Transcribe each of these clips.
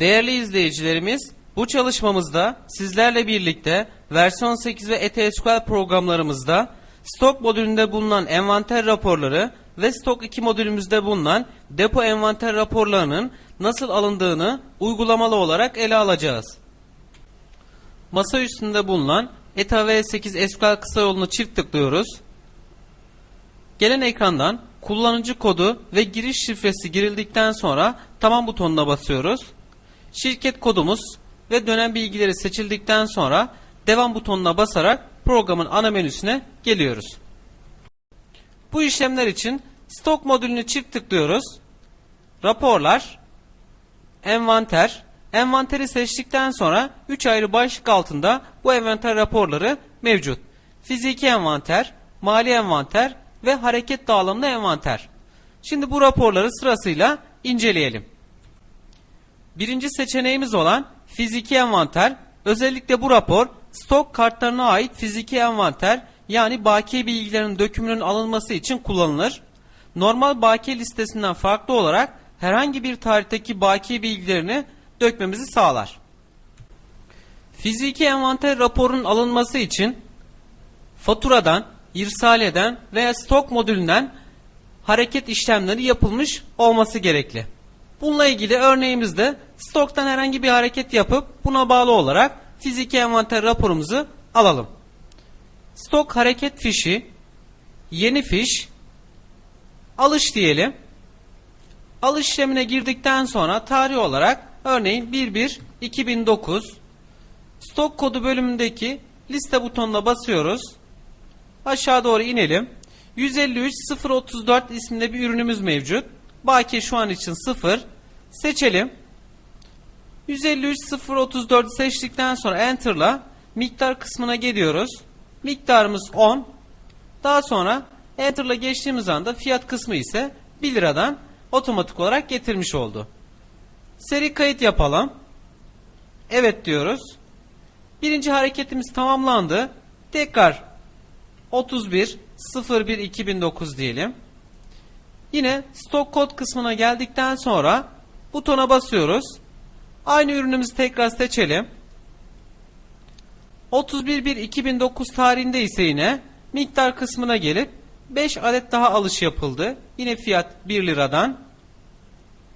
Değerli izleyicilerimiz, bu çalışmamızda sizlerle birlikte versiyon 8 ve ETSQL programlarımızda stok modülünde bulunan envanter raporları ve stok 2 modülümüzde bulunan depo envanter raporlarının nasıl alındığını uygulamalı olarak ele alacağız. Masa üstünde bulunan ETA V8 SQL kısa yolunu çift tıklıyoruz. Gelen ekrandan kullanıcı kodu ve giriş şifresi girildikten sonra tamam butonuna basıyoruz. Şirket kodumuz ve dönem bilgileri seçildikten sonra devam butonuna basarak programın ana menüsüne geliyoruz. Bu işlemler için stok modülünü çift tıklıyoruz. Raporlar, envanter, envanteri seçtikten sonra 3 ayrı başlık altında bu envanter raporları mevcut. Fiziki envanter, mali envanter ve hareket dağılımlı envanter. Şimdi bu raporları sırasıyla inceleyelim. Birinci seçeneğimiz olan fiziki envanter, özellikle bu rapor stok kartlarına ait fiziki envanter yani bakiye bilgilerinin dökümünün alınması için kullanılır. Normal bakiye listesinden farklı olarak herhangi bir tarihteki bakiye bilgilerini dökmemizi sağlar. Fiziki envanter raporunun alınması için faturadan, irsaleden veya stok modülünden hareket işlemleri yapılmış olması gerekli. Bununla ilgili örneğimizde stoktan herhangi bir hareket yapıp buna bağlı olarak fiziki envanter raporumuzu alalım. Stok hareket fişi, yeni fiş, alış diyelim. Alış işlemine girdikten sonra tarih olarak örneğin 11-2009 stok kodu bölümündeki liste butonuna basıyoruz. Aşağı doğru inelim. 153 034 isminde bir ürünümüz mevcut. Bakiye şu an için 0. Seçelim. 153 034 seçtikten sonra Enter'la miktar kısmına geliyoruz. Miktarımız 10. Daha sonra Enter'la geçtiğimiz anda fiyat kısmı ise 1 liradan otomatik olarak getirmiş oldu. Seri kayıt yapalım. Evet diyoruz. Birinci hareketimiz tamamlandı. Tekrar 31 01 2009 diyelim. Yine stok kod kısmına geldikten sonra butona basıyoruz. Aynı ürünümüzü tekrar seçelim. 31 2009 tarihinde ise yine miktar kısmına gelip 5 adet daha alış yapıldı. Yine fiyat 1 liradan.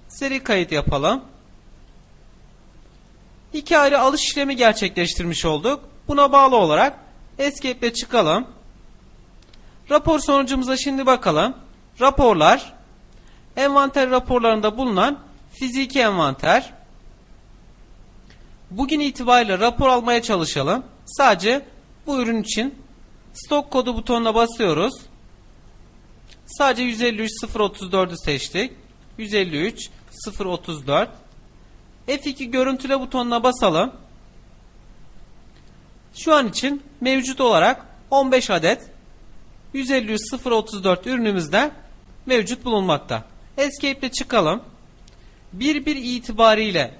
Seri kayıt yapalım. İki ayrı alış işlemi gerçekleştirmiş olduk. Buna bağlı olarak Escape'le çıkalım. Rapor sonucumuza şimdi bakalım. Raporlar, envanter raporlarında bulunan fiziki envanter. Bugün itibariyle rapor almaya çalışalım. Sadece bu ürün için stok kodu butonuna basıyoruz. Sadece 153 034'ü seçtik. 153 034 F2 görüntüle butonuna basalım. Şu an için mevcut olarak 15 adet 153 034 ürünümüzde mevcut bulunmakta. Escape ile çıkalım. 1-1 itibariyle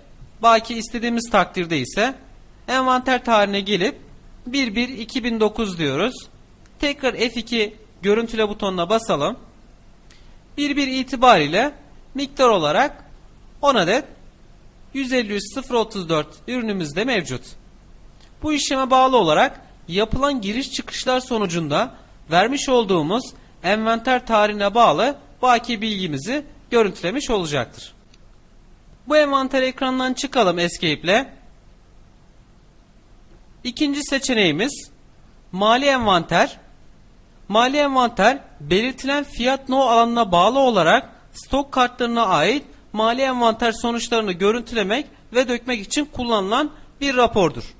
baki istediğimiz takdirde ise envanter tarihine gelip 1-1-2009 diyoruz. Tekrar F2 görüntüle butonuna basalım. 1-1 itibariyle miktar olarak 10 adet 153 034 ürünümüzde mevcut. Bu işleme bağlı olarak yapılan giriş çıkışlar sonucunda vermiş olduğumuz envanter tarihine bağlı baki bilgimizi görüntülemiş olacaktır. Bu envanter ekranından çıkalım Escape ile. İkinci seçeneğimiz mali envanter. Mali envanter belirtilen fiyat no alanına bağlı olarak stok kartlarına ait mali envanter sonuçlarını görüntülemek ve dökmek için kullanılan bir rapordur.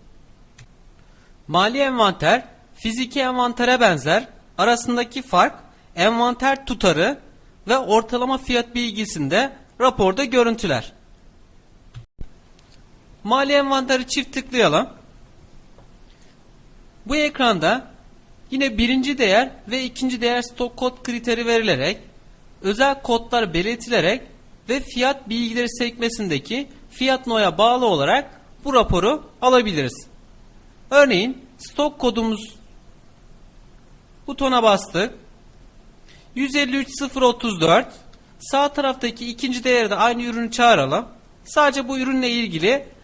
Mali envanter fiziki envantere benzer. Arasındaki fark envanter tutarı ve ortalama fiyat bilgisinde raporda görüntüler. Mali envanteri çift tıklayalım. Bu ekranda yine birinci değer ve ikinci değer stok kod kriteri verilerek özel kodlar belirtilerek ve fiyat bilgileri sekmesindeki fiyat noya bağlı olarak bu raporu alabiliriz. Örneğin stok kodumuz butona bastık. 153034 sağ taraftaki ikinci değerde aynı ürünü çağıralım. Sadece bu ürünle ilgili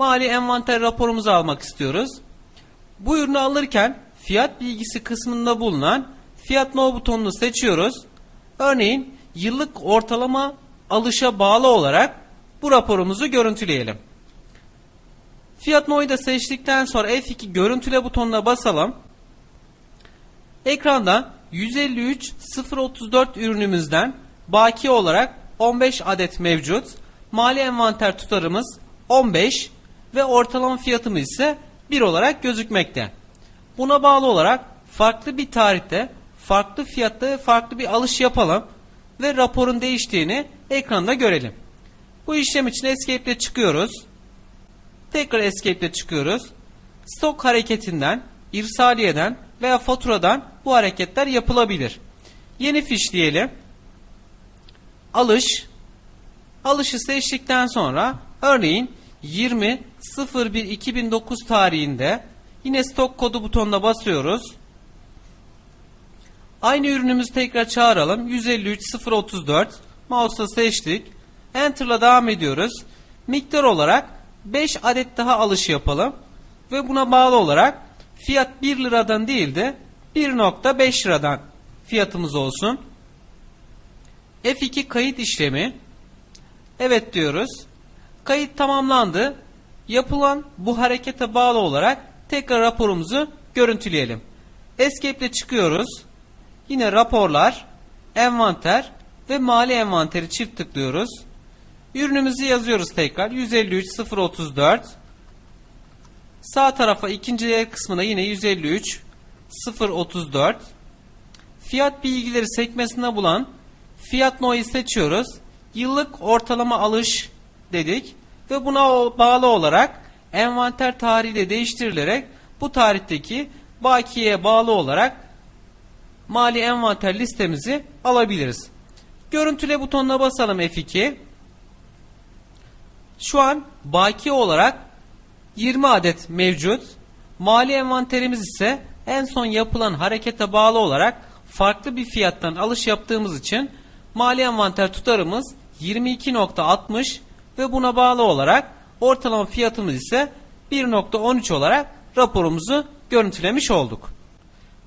mali envanter raporumuzu almak istiyoruz. Bu ürünü alırken fiyat bilgisi kısmında bulunan fiyat no butonunu seçiyoruz. Örneğin yıllık ortalama alışa bağlı olarak bu raporumuzu görüntüleyelim. Fiyat no'yu da seçtikten sonra F2 görüntüle butonuna basalım. Ekranda 153 034 ürünümüzden baki olarak 15 adet mevcut. Mali envanter tutarımız 15 ve ortalama fiyatımız ise 1 olarak gözükmekte. Buna bağlı olarak farklı bir tarihte, farklı fiyatta farklı bir alış yapalım ve raporun değiştiğini ekranda görelim. Bu işlem için Escape ile çıkıyoruz. Tekrar Escape ile çıkıyoruz. Stok hareketinden, irsaliyeden veya faturadan bu hareketler yapılabilir. Yeni fiş diyelim. Alış. Alışı seçtikten sonra örneğin 20.01.2009 tarihinde yine stok kodu butonuna basıyoruz. Aynı ürünümüzü tekrar çağıralım. 153.034 mouse'la seçtik. Enter'la devam ediyoruz. Miktar olarak 5 adet daha alış yapalım. Ve buna bağlı olarak fiyat 1 liradan değil de 1.5 liradan fiyatımız olsun. F2 kayıt işlemi. Evet diyoruz. Kayıt tamamlandı. Yapılan bu harekete bağlı olarak tekrar raporumuzu görüntüleyelim. Escape ile çıkıyoruz. Yine raporlar, envanter ve mali envanteri çift tıklıyoruz. Ürünümüzü yazıyoruz tekrar. 153 034 Sağ tarafa ikinci değer kısmına yine 153 034 Fiyat bilgileri sekmesinde bulan fiyat no'yu seçiyoruz. Yıllık ortalama alış dedik ve buna bağlı olarak envanter tarihi de değiştirilerek bu tarihteki bakiyeye bağlı olarak mali envanter listemizi alabiliriz. Görüntüle butonuna basalım F2. Şu an baki olarak 20 adet mevcut. Mali envanterimiz ise en son yapılan harekete bağlı olarak farklı bir fiyattan alış yaptığımız için mali envanter tutarımız 22.60 ve buna bağlı olarak ortalama fiyatımız ise 1.13 olarak raporumuzu görüntülemiş olduk.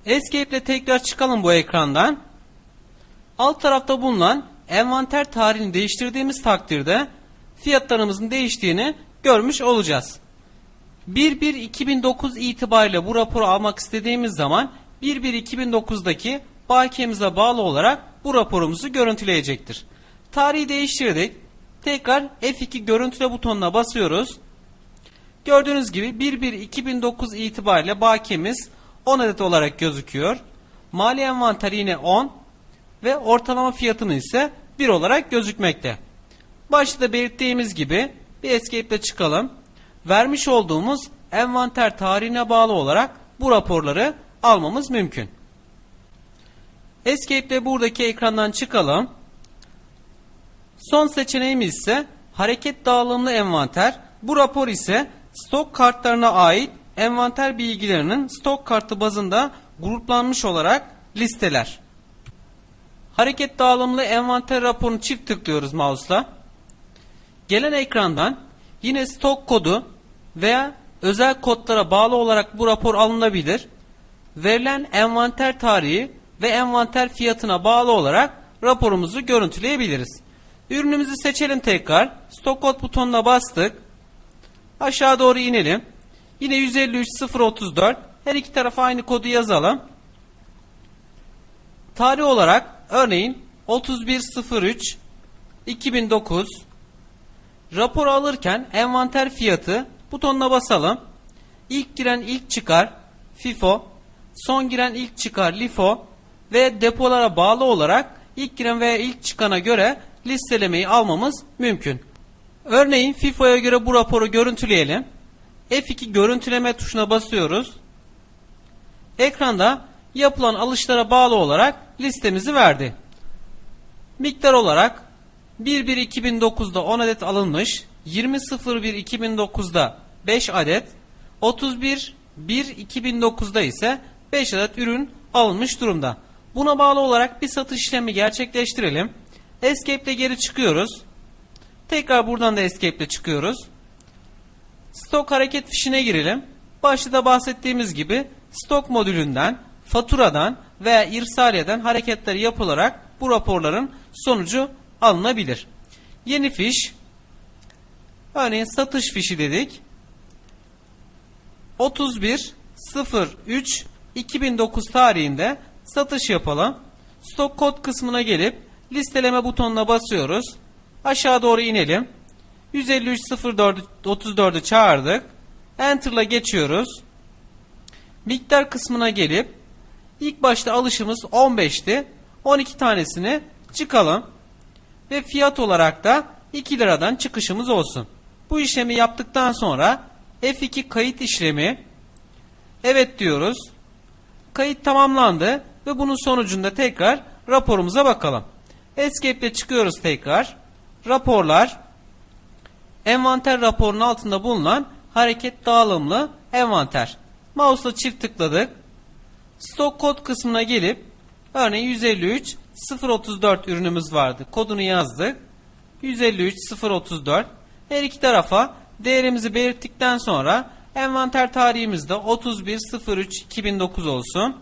Escape ile tekrar çıkalım bu ekrandan. Alt tarafta bulunan envanter tarihini değiştirdiğimiz takdirde fiyatlarımızın değiştiğini görmüş olacağız. 1-1-2009 itibariyle bu raporu almak istediğimiz zaman 1-1-2009'daki bakiyemize bağlı olarak bu raporumuzu görüntüleyecektir. Tarihi değiştirdik. Tekrar F2 görüntüle butonuna basıyoruz. Gördüğünüz gibi 1-1-2009 itibariyle bakiyemiz 10 adet olarak gözüküyor. Mali envanter yine 10 ve ortalama fiyatımız ise 1 olarak gözükmekte. Başta belirttiğimiz gibi bir escape ile çıkalım. Vermiş olduğumuz envanter tarihine bağlı olarak bu raporları almamız mümkün. Escape ile buradaki ekrandan çıkalım. Son seçeneğimiz ise hareket dağılımlı envanter. Bu rapor ise stok kartlarına ait envanter bilgilerinin stok kartı bazında gruplanmış olarak listeler. Hareket dağılımlı envanter raporunu çift tıklıyoruz mouse'la. Gelen ekrandan yine stok kodu veya özel kodlara bağlı olarak bu rapor alınabilir. Verilen envanter tarihi ve envanter fiyatına bağlı olarak raporumuzu görüntüleyebiliriz. Ürünümüzü seçelim tekrar. Stok kod butonuna bastık. Aşağı doğru inelim. Yine 153 034 her iki tarafa aynı kodu yazalım. Tarih olarak örneğin 3103 2009 rapor alırken envanter fiyatı butonuna basalım. İlk giren ilk çıkar FIFO, son giren ilk çıkar LIFO ve depolara bağlı olarak ilk giren veya ilk çıkana göre listelemeyi almamız mümkün. Örneğin FIFO'ya göre bu raporu görüntüleyelim. F2 görüntüleme tuşuna basıyoruz. Ekranda yapılan alışlara bağlı olarak listemizi verdi. Miktar olarak 1-1-2009'da 10 adet alınmış, 20.01-2009'da 5 adet, 31-1-2009'da ise 5 adet ürün alınmış durumda. Buna bağlı olarak bir satış işlemi gerçekleştirelim. Escape ile geri çıkıyoruz. Tekrar buradan da escape ile çıkıyoruz. Stok hareket fişine girelim. Başta da bahsettiğimiz gibi stok modülünden, faturadan veya irsaliyeden hareketler yapılarak bu raporların sonucu alınabilir. Yeni fiş, örneğin satış fişi dedik. 31 03 2009 tarihinde satış yapalım. Stok kod kısmına gelip listeleme butonuna basıyoruz. Aşağı doğru inelim. 153.04'ü çağırdık. Enter'la geçiyoruz. Miktar kısmına gelip ilk başta alışımız 15'ti. 12 tanesini çıkalım. Ve fiyat olarak da 2 liradan çıkışımız olsun. Bu işlemi yaptıktan sonra F2 kayıt işlemi evet diyoruz. Kayıt tamamlandı ve bunun sonucunda tekrar raporumuza bakalım. Escape ile çıkıyoruz tekrar. Raporlar envanter raporunun altında bulunan hareket dağılımlı envanter. Mouse'la çift tıkladık. Stok kod kısmına gelip örneğin 153 034 ürünümüz vardı. Kodunu yazdık. 153 034 her iki tarafa değerimizi belirttikten sonra envanter tarihimiz de 31.03.2009 olsun.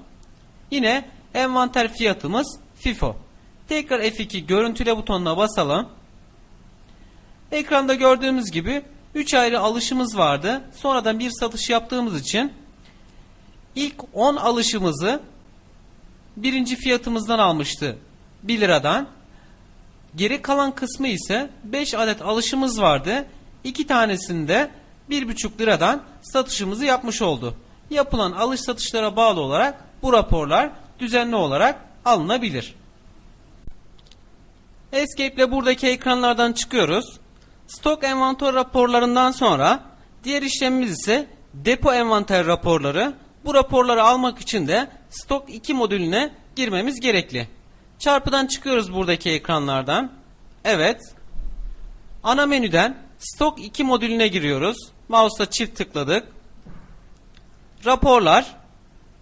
Yine envanter fiyatımız FIFO. Tekrar F2 görüntüle butonuna basalım. Ekranda gördüğümüz gibi 3 ayrı alışımız vardı. Sonradan bir satış yaptığımız için ilk 10 alışımızı birinci fiyatımızdan almıştı 1 liradan. Geri kalan kısmı ise 5 adet alışımız vardı. 2 tanesinde 1,5 liradan satışımızı yapmış oldu. Yapılan alış satışlara bağlı olarak bu raporlar düzenli olarak alınabilir. Escape ile buradaki ekranlardan çıkıyoruz. Stok envanter raporlarından sonra diğer işlemimiz ise depo envanter raporları. Bu raporları almak için de stok 2 modülüne girmemiz gerekli. Çarpıdan çıkıyoruz buradaki ekranlardan. Evet. Ana menüden stok 2 modülüne giriyoruz. Mouse'la çift tıkladık. Raporlar,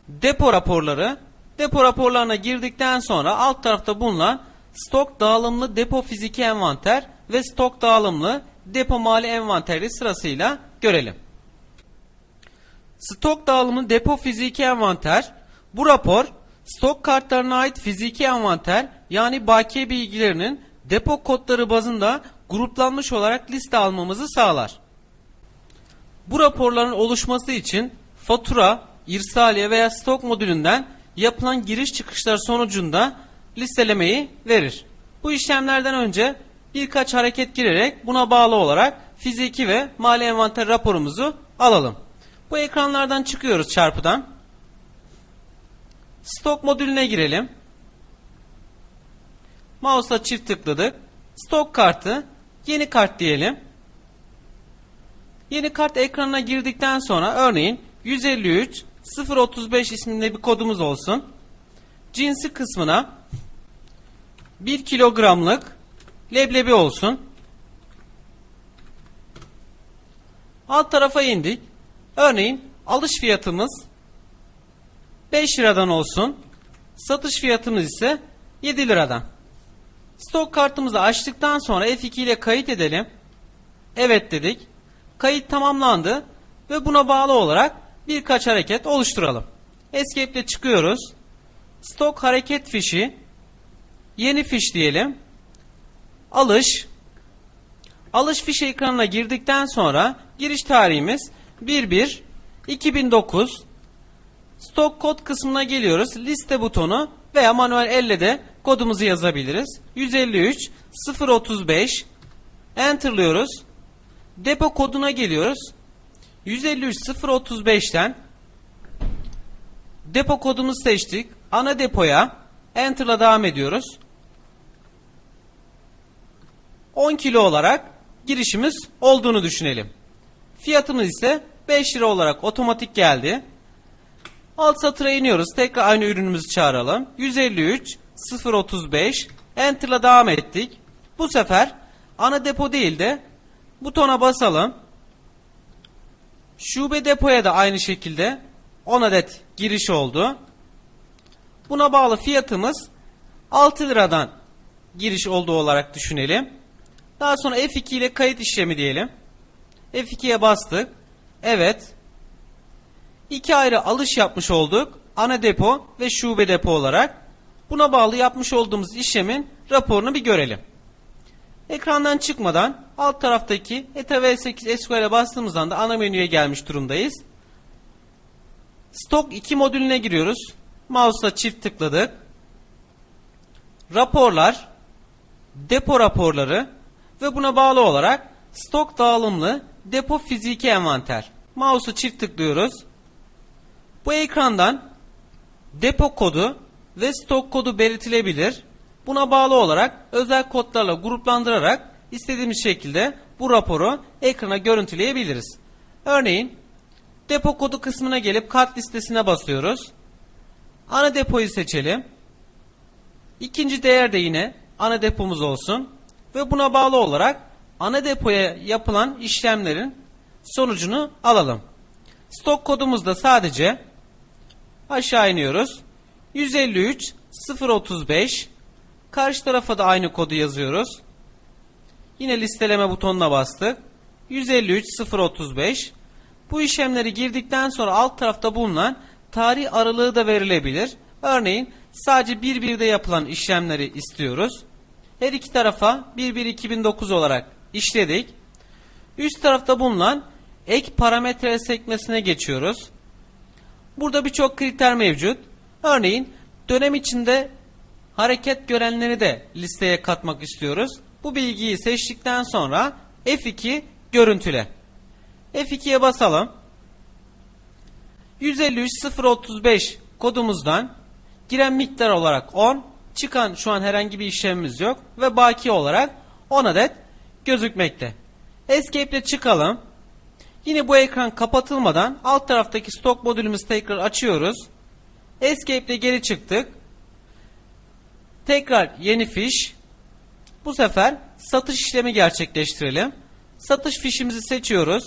depo raporları. Depo raporlarına girdikten sonra alt tarafta bulunan stok dağılımlı depo fiziki envanter ve stok dağılımlı depo mali envanteri sırasıyla görelim. Stok dağılımı depo fiziki envanter. Bu rapor stok kartlarına ait fiziki envanter yani bakiye bilgilerinin depo kodları bazında gruplanmış olarak liste almamızı sağlar. Bu raporların oluşması için fatura, irsaliye veya stok modülünden yapılan giriş çıkışlar sonucunda listelemeyi verir. Bu işlemlerden önce birkaç hareket girerek buna bağlı olarak fiziki ve mali envanter raporumuzu alalım. Bu ekranlardan çıkıyoruz çarpıdan. Stok modülüne girelim. Mouse'la çift tıkladık. Stok kartı, yeni kart diyelim. Yeni kart ekranına girdikten sonra örneğin 153 035 isminde bir kodumuz olsun. Cinsi kısmına 1 kilogramlık leblebi olsun. Alt tarafa indik. Örneğin alış fiyatımız 5 liradan olsun. Satış fiyatımız ise 7 liradan. Stok kartımızı açtıktan sonra F2 ile kayıt edelim. Evet dedik. Kayıt tamamlandı ve buna bağlı olarak birkaç hareket oluşturalım. Escape ile çıkıyoruz. Stok hareket fişi yeni fiş diyelim. Alış Alış fiş ekranına girdikten sonra giriş tarihimiz 11 2009 Stok kod kısmına geliyoruz. Liste butonu veya manuel elle de kodumuzu yazabiliriz. 153 035 Enter'lıyoruz. Depo koduna geliyoruz. 153 035'ten depo kodumuzu seçtik. Ana depoya Enter'la devam ediyoruz. 10 kilo olarak girişimiz olduğunu düşünelim. Fiyatımız ise 5 lira olarak otomatik geldi. Alt satıra iniyoruz. Tekrar aynı ürünümüzü çağıralım. 153 035 Enter'la devam ettik. Bu sefer ana depo değil de butona basalım. Şube depoya da aynı şekilde 10 adet giriş oldu. Buna bağlı fiyatımız 6 liradan giriş olduğu olarak düşünelim. Daha sonra F2 ile kayıt işlemi diyelim. F2'ye bastık. Evet. İki ayrı alış yapmış olduk. Ana depo ve şube depo olarak. Buna bağlı yapmış olduğumuz işlemin raporunu bir görelim. Ekrandan çıkmadan alt taraftaki ETA V8 SQL'e bastığımızdan da ana menüye gelmiş durumdayız. Stok 2 modülüne giriyoruz. Mouse'la çift tıkladık. Raporlar, depo raporları ve buna bağlı olarak stok dağılımlı depo fiziki envanter. Mouse'u çift tıklıyoruz. Bu ekrandan depo kodu ve stok kodu belirtilebilir. Buna bağlı olarak özel kodlarla gruplandırarak istediğimiz şekilde bu raporu ekrana görüntüleyebiliriz. Örneğin depo kodu kısmına gelip kart listesine basıyoruz. Ana depoyu seçelim. İkinci değer de yine ana depomuz olsun ve buna bağlı olarak ana depoya yapılan işlemlerin sonucunu alalım. Stok kodumuzda sadece aşağı iniyoruz. 153 035 karşı tarafa da aynı kodu yazıyoruz. Yine listeleme butonuna bastık. 153 035 bu işlemleri girdikten sonra alt tarafta bulunan tarih aralığı da verilebilir. Örneğin sadece bir birde yapılan işlemleri istiyoruz. Her iki tarafa 1-1-2009 olarak işledik. Üst tarafta bulunan ek parametre sekmesine geçiyoruz. Burada birçok kriter mevcut. Örneğin dönem içinde hareket görenleri de listeye katmak istiyoruz. Bu bilgiyi seçtikten sonra F2 görüntüle. F2'ye basalım. 153.035 kodumuzdan giren miktar olarak 10, çıkan şu an herhangi bir işlemimiz yok ve baki olarak 10 adet gözükmekte. Escape ile çıkalım. Yine bu ekran kapatılmadan alt taraftaki stok modülümüzü tekrar açıyoruz. Escape ile geri çıktık. Tekrar yeni fiş. Bu sefer satış işlemi gerçekleştirelim. Satış fişimizi seçiyoruz.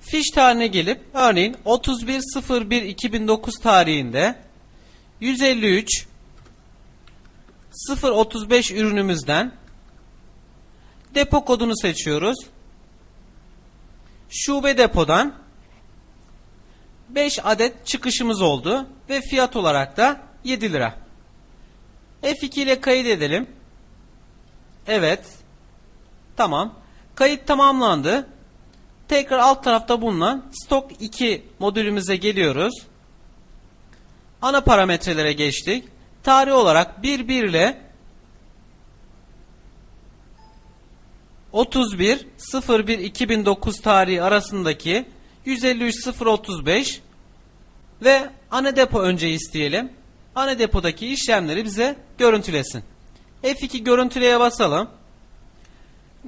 Fiş tarihine gelip örneğin 31.01.2009 tarihinde 153 035 ürünümüzden depo kodunu seçiyoruz. Şube depodan 5 adet çıkışımız oldu ve fiyat olarak da 7 lira. F2 ile kayıt edelim. Evet. Tamam. Kayıt tamamlandı. Tekrar alt tarafta bulunan stok 2 modülümüze geliyoruz. Ana parametrelere geçtik. Tarih olarak 1 1 ile 31 01 2009 tarihi arasındaki 153 035 ve ana depo önce isteyelim. Ana depodaki işlemleri bize görüntülesin. F2 görüntüleye basalım.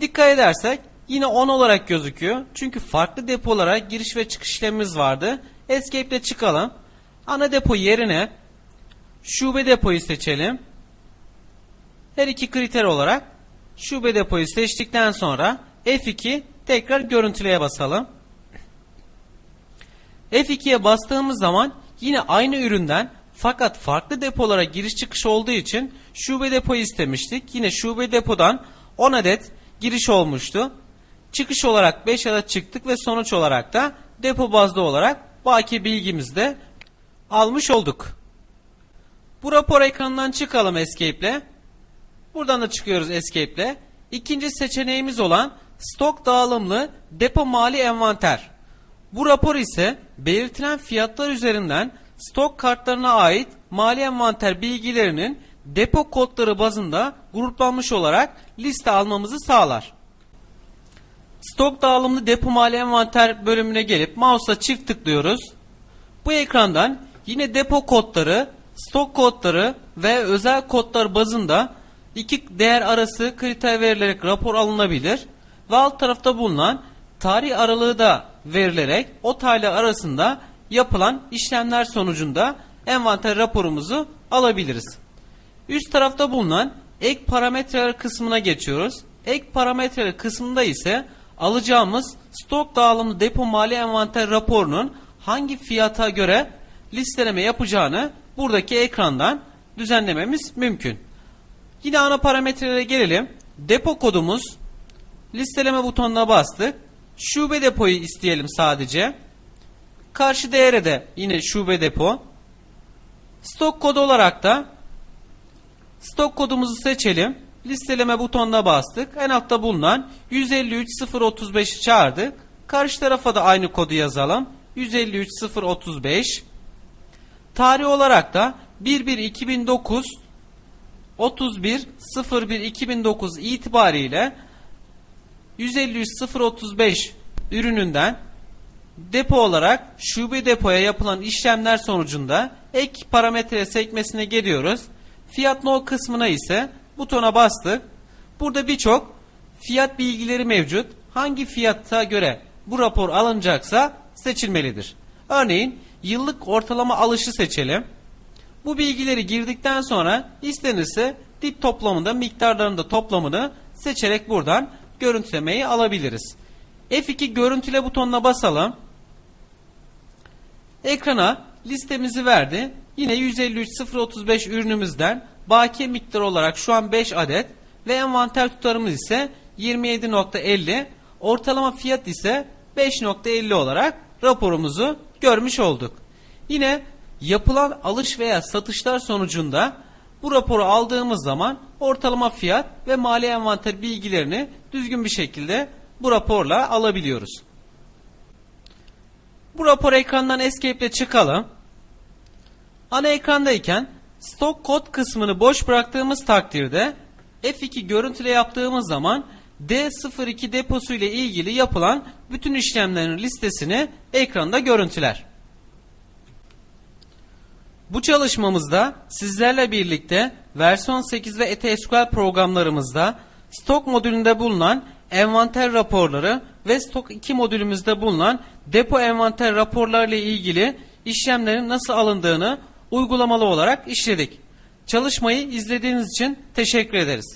Dikkat edersek yine 10 olarak gözüküyor. Çünkü farklı depolara giriş ve çıkış işlemimiz vardı. Escape ile çıkalım. Ana depo yerine şube depoyu seçelim. Her iki kriter olarak şube depoyu seçtikten sonra F2 tekrar görüntüleye basalım. F2'ye bastığımız zaman yine aynı üründen fakat farklı depolara giriş çıkış olduğu için şube depoyu istemiştik. Yine şube depodan 10 adet giriş olmuştu. Çıkış olarak 5 adet çıktık ve sonuç olarak da depo bazlı olarak baki bilgimizi de almış olduk. Bu rapor ekranından çıkalım Escape ile. Buradan da çıkıyoruz Escape ile. İkinci seçeneğimiz olan stok dağılımlı depo mali envanter. Bu rapor ise belirtilen fiyatlar üzerinden stok kartlarına ait mali envanter bilgilerinin depo kodları bazında gruplanmış olarak liste almamızı sağlar. Stok dağılımlı depo mali envanter bölümüne gelip mouse'la çift tıklıyoruz. Bu ekrandan yine depo kodları, stok kodları ve özel kodlar bazında iki değer arası kriter verilerek rapor alınabilir ve alt tarafta bulunan tarih aralığı da verilerek o tarih arasında yapılan işlemler sonucunda envanter raporumuzu alabiliriz. Üst tarafta bulunan ek parametreler kısmına geçiyoruz. Ek parametreler kısmında ise alacağımız stok dağılımı depo mali envanter raporunun hangi fiyata göre listeleme yapacağını buradaki ekrandan düzenlememiz mümkün. Yine ana parametrelere gelelim. depo kodumuz listeleme butonuna bastık. Şube depoyu isteyelim sadece. Karşı değere de yine şube depo. Stok kodu olarak da stok kodumuzu seçelim. Listeleme butonuna bastık. En altta bulunan 153.035'i çağırdık. Karşı tarafa da aynı kodu yazalım. 153.035 Tarih olarak da 11-2009 31.01.2009 itibariyle 153.035 ürününden depo olarak şube depoya yapılan işlemler sonucunda ek parametre sekmesine geliyoruz. Fiyat no kısmına ise butona bastık. Burada birçok fiyat bilgileri mevcut. Hangi fiyata göre bu rapor alınacaksa seçilmelidir. Örneğin yıllık ortalama alışı seçelim. Bu bilgileri girdikten sonra istenirse dip toplamında miktarlarında toplamını seçerek buradan görüntülemeyi alabiliriz. F2 görüntüle butonuna basalım. Ekrana listemizi verdi. Yine 153.035 ürünümüzden bakiye miktarı olarak şu an 5 adet ve envanter tutarımız ise 27.50 ortalama fiyat ise 5.50 olarak raporumuzu görmüş olduk. Yine yapılan alış veya satışlar sonucunda bu raporu aldığımız zaman ortalama fiyat ve mali envanter bilgilerini düzgün bir şekilde bu raporla alabiliyoruz. Bu rapor ekrandan escape ile çıkalım. Ana ekrandayken stok kod kısmını boş bıraktığımız takdirde F2 görüntüle yaptığımız zaman D02 deposu ile ilgili yapılan bütün işlemlerin listesini ekranda görüntüler. Bu çalışmamızda sizlerle birlikte versiyon 8 ve ETSQL programlarımızda stok modülünde bulunan envanter raporları ve stok 2 modülümüzde bulunan depo envanter raporları ile ilgili işlemlerin nasıl alındığını uygulamalı olarak işledik. Çalışmayı izlediğiniz için teşekkür ederiz.